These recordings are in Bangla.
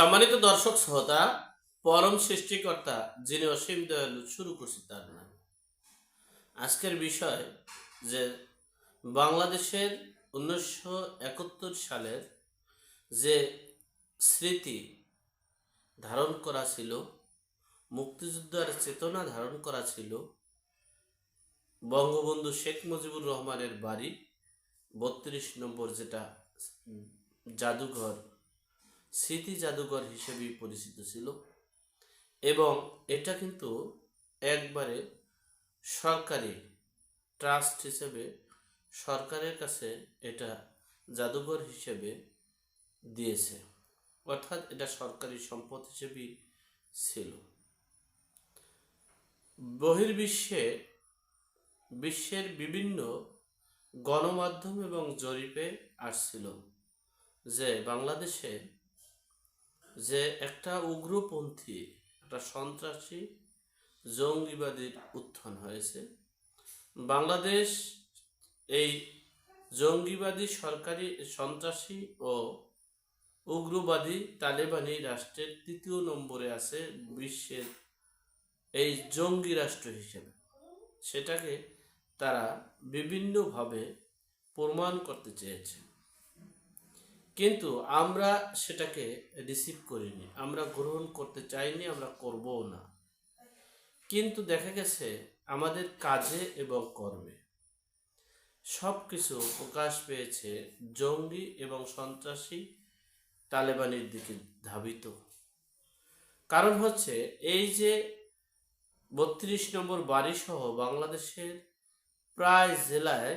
সম্মানিত দর্শক শ্রোতা, পরম সৃষ্টিকর্তা যিনি অসীম দয়ালু শুরু করছি তার নাম। আজকের বিষয় যে বাংলাদেশের উনিশশো একাত্তর সালের যে স্মৃতি ধারণ করা ছিল, মুক্তিযুদ্ধের চেতনা ধারণ করা ছিল, বঙ্গবন্ধু শেখ মুজিবুর রহমানের বাড়ি, বত্রিশ নম্বর যেটা জাদুঘর স্মৃতি জাদুঘর হিসেবেই পরিচিত ছিল এবং এটা কিন্তু একবারে সরকারি ট্রাস্ট হিসেবে সরকারের কাছে এটা জাদুঘর হিসেবে দিয়েছে। অর্থাৎ এটা সরকারি সম্পদ হিসেবেই ছিল। বহির্বিশ্বে বিশ্বের বিভিন্ন গণমাধ্যম এবং জরিপে আসছিল যে বাংলাদেশে যে একটা উগ্রপন্থী, একটা সন্ত্রাসী জঙ্গিবাদীর উত্থান হয়েছে। বাংলাদেশ এই জঙ্গিবাদী সরকারি সন্ত্রাসী ও উগ্রবাদী তালেবানি রাষ্ট্রের তৃতীয় নম্বরে আছে বিশ্বের এই জঙ্গি রাষ্ট্র হিসেবে। সেটাকে তারা বিভিন্নভাবে প্রমাণ করতে চেয়েছে। কিন্তু আমরা সেটাকে রিসিভ করিনি, আমরা গ্রহণ করতে চাইনি, আমরা করবও না। কিন্তু দেখা গেছে আমাদের কাজে এবং কর্মে সব কিছু প্রকাশ পেয়েছে জঙ্গি এবং সন্ত্রাসী তালেবানের দিকে ধাবিত। কারণ হচ্ছে এই যে বত্রিশ নম্বর বাড়িসহ বাংলাদেশের প্রায় জেলায়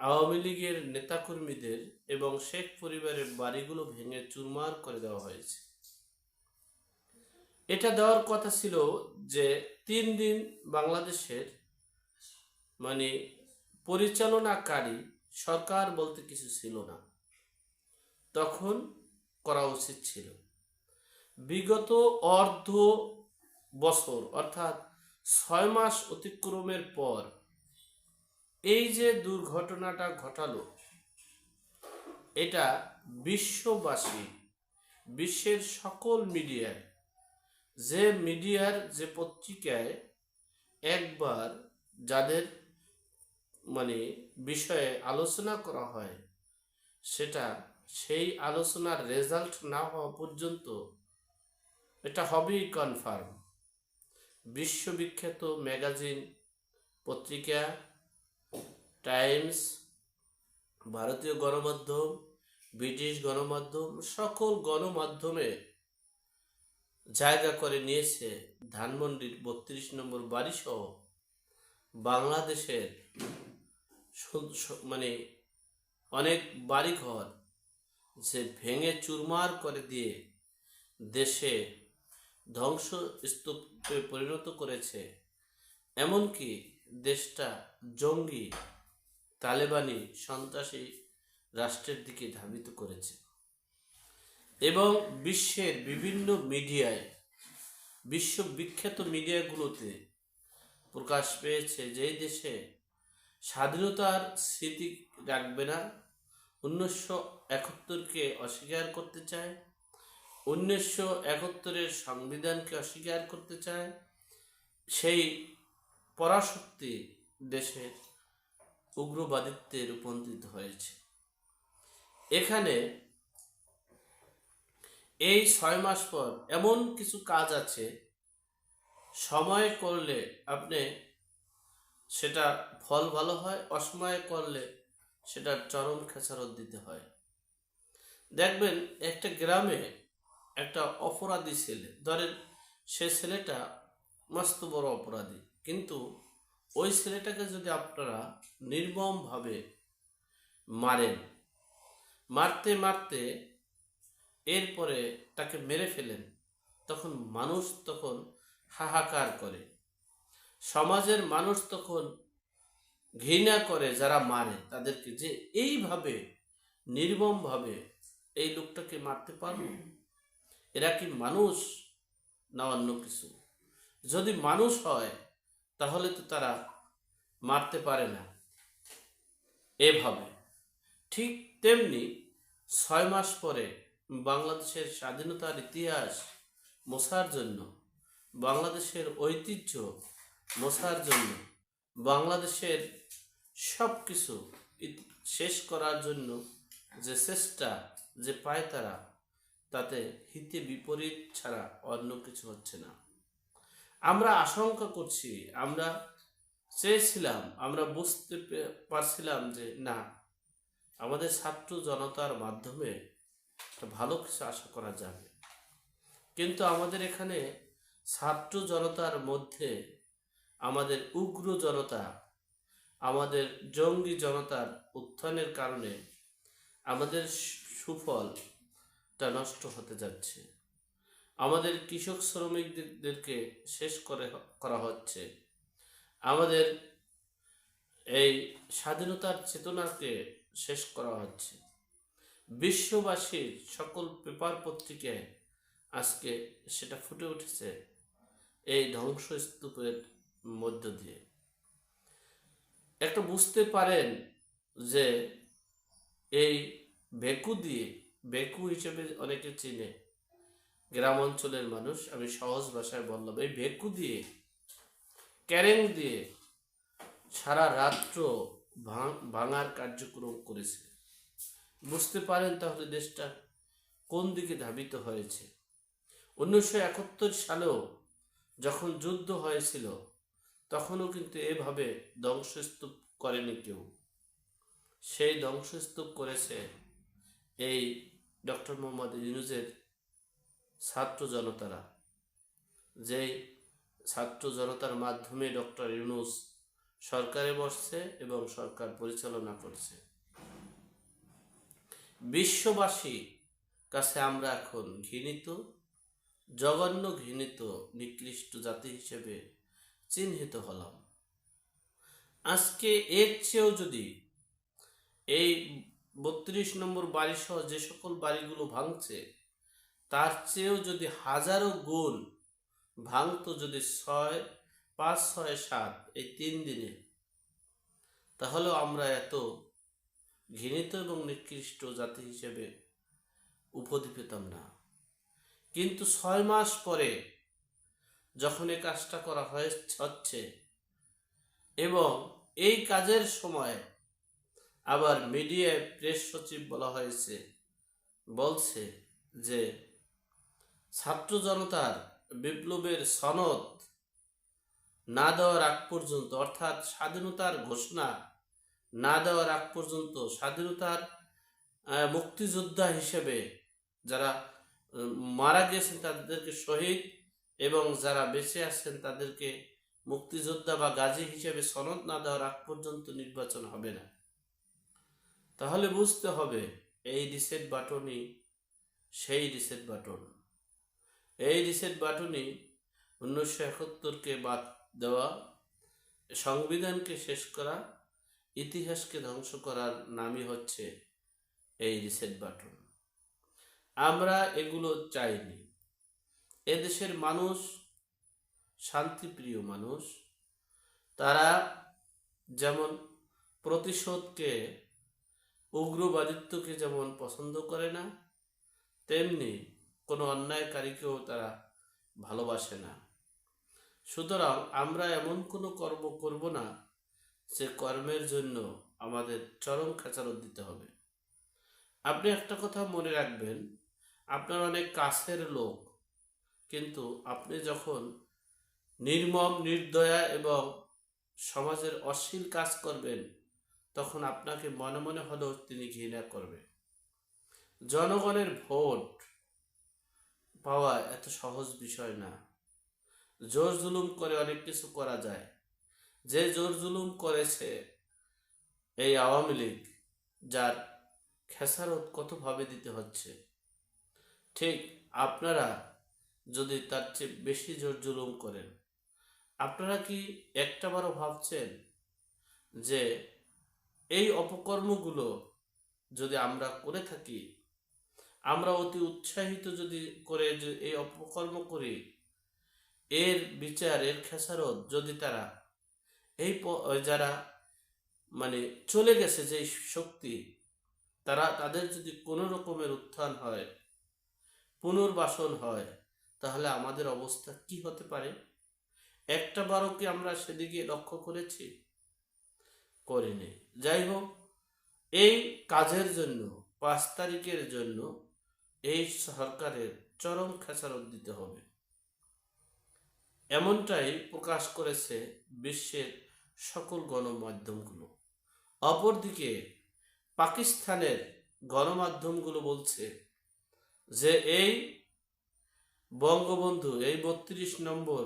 আওয়ামী লীগের নেতাকর্মীদের এবং শেখ পরিবারের বাড়িগুলো ভেঙে চুরমার করে দেওয়া হয়েছে। এটা দেওয়ার কথা ছিল যে তিন দিন বাংলাদেশের মানে পরিচালনাকারী সরকার বলতে কিছু ছিল না। তখন করা উচিত ছিল। বিগত অর্ধ বছর অর্থাৎ ছয় মাস অতিক্রমের পর এই যে দুর্ঘটনাটা ঘটালো, এটা বিশ্ববাসী, বিশ্বের সকল মিডিয়ায়, যে মিডিয়ার যে পত্রিকায় একবার যাদের মানে বিষয়ে আলোচনা করা হয়, সেটা সেই আলোচনার রেজাল্ট না হওয়া পর্যন্ত এটা হবেই কনফার্ম বিশ্ববিখ্যাত ম্যাগাজিন, পত্রিকা টাইমস, ভারতীয় গণমাধ্যম, ব্রিটিশ গণমাধ্যম, সকল গণমাধ্যমে জায়গা করে নিয়েছে ধানমন্ডির বত্রিশ নম্বর বাড়িসহ বাংলাদেশের মানে অনেক বাড়িঘর যে ভেঙে চুরমার করে দিয়ে দেশে ধ্বংস স্তূপে পরিণত করেছে। এমনকি দেশটা জঙ্গি তালেবানি সন্ত্রাসী রাষ্ট্রের দিকে ধাবিত করেছে। এবং বিশ্বের বিভিন্ন মিডিয়ায়, বিশ্ববিখ্যাত মিডিয়াগুলোতে প্রকাশ পেয়েছে যে দেশে স্বাধীনতার স্মৃতি রাখবে না, উনিশশো একাত্তরকে অস্বীকার করতে চায়, উনিশশো একাত্তরের সংবিধানকে অস্বীকার করতে চায়, সেই পরাশক্তি দেশের উগ্রবাদিত্বে রূপান্তরিত হয়েছে। এখানে এই ছয় মাস পর এমন কিছু কাজ আছে, সময় করলে আপনি সেটা ফল ভালো হয়, অসময়ে করলে সেটা চরম খেসারত দিতে হয়। দেখবেন একটা গ্রামে একটা অপরাধী ছেলে, ধরেন সে ছেলেটা মস্ত বড় অপরাধী, কিন্তু ওই ছেলেটাকে যদি আপনারা নির্মমভাবে মারেন, মারতে মারতে এরপরে তাকে মেরে ফেলেন, তখন মানুষ তখন হাহাকার করে। সমাজের মানুষ তখন ঘৃণা করে যারা মারে, তাদেরকে যে এইভাবে নির্মমভাবে এই লোকটাকে মারতে পারব? এরা কি মানুষ না অন্য কিছু? যদি মানুষ হয় তাহলে তো তারা মারতে পারে না। এভাবে। ঠিক তেমনি ছয় মাস পরে বাংলাদেশের স্বাধীনতার ইতিহাস মোছার জন্য, বাংলাদেশের ঐতিহ্য মোছার জন্য, বাংলাদেশের সব কিছু শেষ করার জন্য যে চেষ্টা যে পায় তারা, তাতে হিতে বিপরীত ছাড়া অন্য কিছু হচ্ছে না। আমরা আশঙ্কা করছি, আমরা চেয়েছিলাম, আমরা বুঝতে পারছিলাম যে না, আমাদের ছাত্র জনতার মাধ্যমে একটা ভালো কিছু আশা করা যাবে। কিন্তু আমাদের এখানে ছাত্র জনতার মধ্যে আমাদের উগ্র জনতা, আমাদের জঙ্গি জনতার উত্থানের কারণে আমাদের সুফলটা নষ্ট হতে যাচ্ছে। আমাদের কৃষক শ্রমিকদেরকে শেষ করে করা হচ্ছে। আমাদের এই স্বাধীনতার চেতনাকে শেষ করা হচ্ছে। বিশ্ববাসীর সকল পেপার পত্রিকায় আজকে সেটা ফুটে উঠেছে এই ধ্বংসস্তূপের মধ্য দিয়ে। একটা বুঝতে পারেন যে এই বেকু দিয়ে বেকু হিসেবে অনেকে চিনে গ্রাম অঞ্চলের মানুষ, আমি সহজ ভাষায় বললাম, এই বেকু দিয়ে, ক্যারেং দিয়ে সারা রাত্র ভাঙ- ভাঙার কার্যক্রম করেছে। বুঝতে পারেন তাহলে দেশটা কোন দিকে ধাবিত হয়েছে? উনিশশো একাত্তর সালেও যখন যুদ্ধ হয়েছিল, তখনও কিন্তু এভাবে ধ্বংসস্তূপ করেনি কেউ। সেই ধ্বংসস্তূপ করেছে এই ডক্টর মোহাম্মদ ইউনুজের ছাত্র জনতারা যে ছাত্র জনতার মাধ্যমে ডক্টর ইউনুস সরকারে বসছে এবং সরকার পরিচালনা করছে। বিশ্ববাসী কাছে আমরা এখন ঘৃণিত, জঘন্য ঘৃণিত, নিকৃষ্ট জাতি হিসেবে চিহ্নিত হলাম। আজকে এর চেয়েও যদি এই বত্রিশ নম্বর বাড়ি সহ যে সকল বাড়িগুলো ভাঙছে তার চেয়েও যদি হাজারো গুণ ভাঙতো যদি ছয়, পাঁচ, ছয়, সাত এই তিন দিনে, তাহলেও আমরা এত ঘৃণিত এবং নিকৃষ্ট জাতি হিসেবে উপাধি পেতাম না। কিন্তু ছয় মাস পরে যখন এই কাজটা করা হয়ে হচ্ছে এবং এই কাজের সময় আবার মিডিয়ায় প্রেস সচিব বলা হয়েছে, বলছে যে ছাত্র জনতার বিপ্লবের সনদ না দেওয়ার আগ পর্যন্ত, অর্থাৎ স্বাধীনতার ঘোষণা না দেওয়ার আগ পর্যন্ত স্বাধীনতার মুক্তিযোদ্ধা হিসেবে যারা মারা গিয়েছেন তাদেরকে শহীদ এবং যারা বেঁচে আছেন তাদেরকে মুক্তিযোদ্ধা বা গাজী হিসেবে সনদ না দেওয়ার আগ পর্যন্ত নির্বাচন হবে না। তাহলে বুঝতে হবে, এই রিসেট বাটনই সেই রিসেট বাটন এই রিসেট বাটনই উনিশশো একাত্তরকে বাদ দেওয়া, সংবিধানকে শেষ করা, ইতিহাসকে ধ্বংস করার নামই হচ্ছে এই রিসেট বাটন। আমরা এগুলো চাইনি। এদেশের মানুষ, শান্তিপ্রিয় মানুষ, তারা যেমন প্রতিশোধকে, উগ্রবাদিত্বকে যেমন পছন্দ করে না, তেমনি কোনো অন্যায়কারীকেও তারা ভালোবাসে না। সুতরাং আমরা এমন কোনো কর্ম করব না যে কর্মের জন্য আমাদের চরম খেচারত দিতে হবে। আপনি একটা কথা মনে রাখবেন, আপনার অনেক কাছের লোক, কিন্তু আপনি যখন নির্মম, নির্দয়া এবং সমাজের অশ্লীল কাজ করবেন, তখন আপনাকে মনে মনে হলেও তিনি ঘৃণা করবে। জনগণের ভোট পাওয়া এত সহজ বিষয় না। জোর জুলুম করে অনেক কিছু করা যায়। যে জোর জুলুম করেছে এই আওয়ামী লীগ, যার খেসারত কতভাবে দিতে হচ্ছে? ঠিক আপনারা যদি তার চেয়ে বেশি জোর জুলুম করেন, আপনারা কি একটাবারও ভাবছেন যে এই অপকর্মগুলো যদি আমরা করে থাকি আমরা অতি উৎসাহিত যদি করে যে এই অপকর্ম করি, এর বিচার, এর খেসারত যদি তারা, এই যারা মানে চলে গেছে যে শক্তি, তারা, তাদের যদি কোনো রকমের উত্থান হয়, পুনর্বাসন হয়, তাহলে আমাদের অবস্থা কি হতে পারে? একটা বারও কি আমরা সেদিকে লক্ষ্য করেছি? করিনি। যাই হোক, এই কাজের জন্য, পাঁচ তারিখের জন্য এই সরকারের চরম খেসারত দিতে হবে। এমনটাই প্রকাশ করেছে বিশ্বের সকল গণমাধ্যমগুলো। অপরদিকে পাকিস্তানের গণমাধ্যমগুলো বলছে যে এই বঙ্গবন্ধু, এই বত্রিশ নম্বর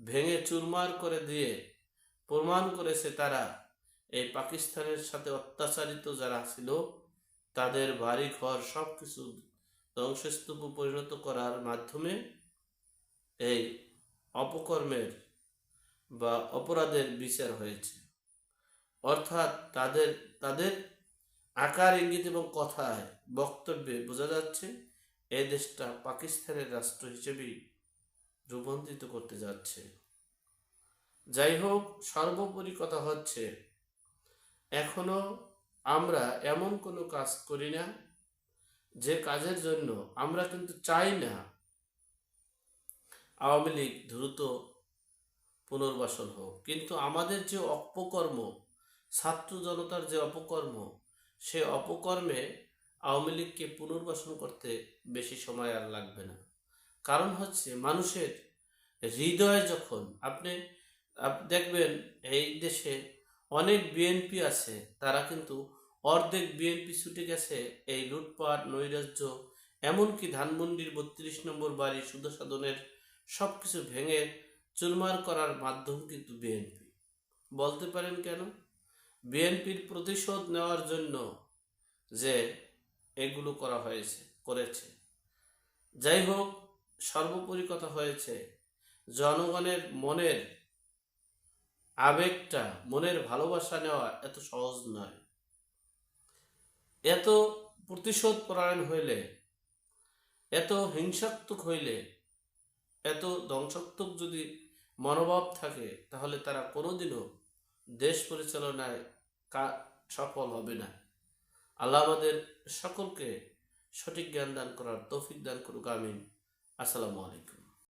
ভেঙে চুরমার করে দিয়ে প্রমাণ করেছে তারা এই পাকিস্তানের সাথে অত্যাচারিত যারা ছিল, তাদের বাড়ি ঘর সব কিছু ধ্বংসস্তূপে পরিণত করার মাধ্যমে এই অপকর্মের বা অপরাধের বিচার হয়েছে। অর্থাৎ তাদের তাদের আকার, ইঙ্গিত এবং কথায় বক্তব্যে বোঝা যাচ্ছে এ দেশটা পাকিস্তানের রাষ্ট্র হিসেবেই রূপান্তরিত করতে যাচ্ছে। যাই হোক, সর্বোপরি কথা হচ্ছে, এখনও আমরা এমন কোনো কাজ করি না যে কাজের জন্য আমরা কিন্তু চাই না, আওয়ামী লীগ দ্রুত পুনর্বাসন হোক। কিন্তু আমাদের যে অপকর্ম, ছাত্র জনতার যে অপকর্ম, সে অপকর্মে আওয়ামী লীগকে পুনর্বাসন করতে বেশি সময় আর লাগবে না। কারণ হচ্ছে মানুষের হৃদয়ে যখন আপনি দেখবেন এই দেশে অনেক বিএনপি আছে, তারা কিন্তু অর্ধেক বিএনপি ছুটে গেছে এই লুটপাট, নৈরাজ্য, এমনকি ধানমন্ডির বত্রিশ নম্বর বাড়ি সুদসাধনের সব কিছু ভেঙে চুরমার করার মাধ্যম কিন্তু বিএনপি। বলতে পারেন কেন? বিএনপির প্রতিশোধ নেওয়ার জন্য যে এগুলো করা হয়েছে, করেছে। যাই হোক, সর্বোপরি কথা হয়েছে, জনগণের মনের আবেগটা, মনের ভালোবাসা নেওয়া এত সহজ নয়। এত প্রতিশোধ পরায়ণ হইলে, এত হিংসাত্মক হইলে, এত ধ্বংসাত্মক যদি মনোভাব থাকে, তাহলে তারা কোনোদিনও দেশ পরিচালনায় কা- সফল হবে না। আল্লাহ আমাদের সকলকে সঠিক জ্ঞান দান করার তৌফিক দান করুক, আমিন। আসসালামু আলাইকুম।